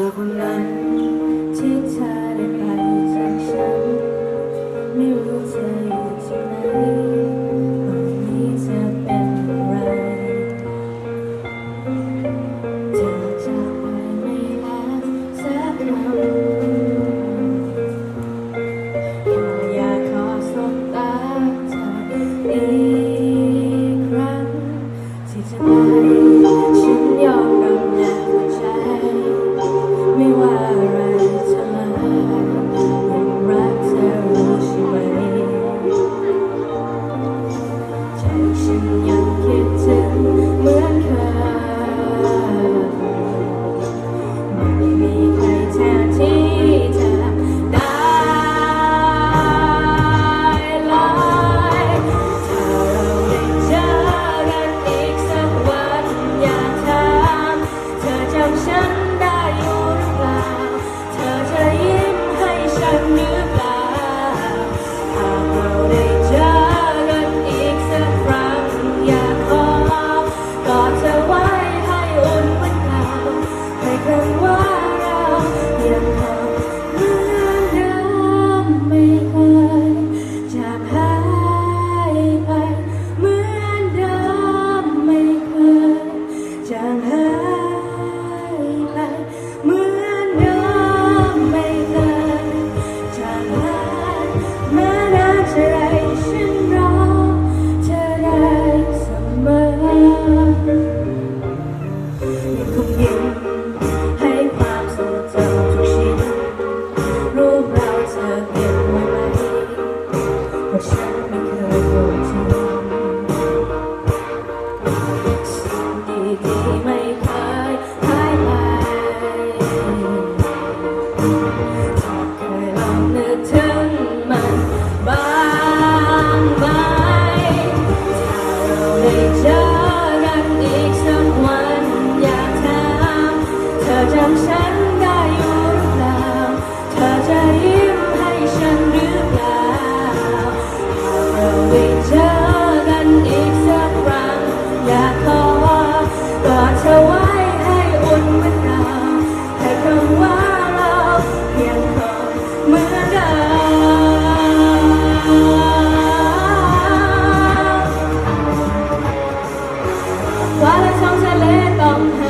ธอคนนั้นที่เธอ para só se lhe tão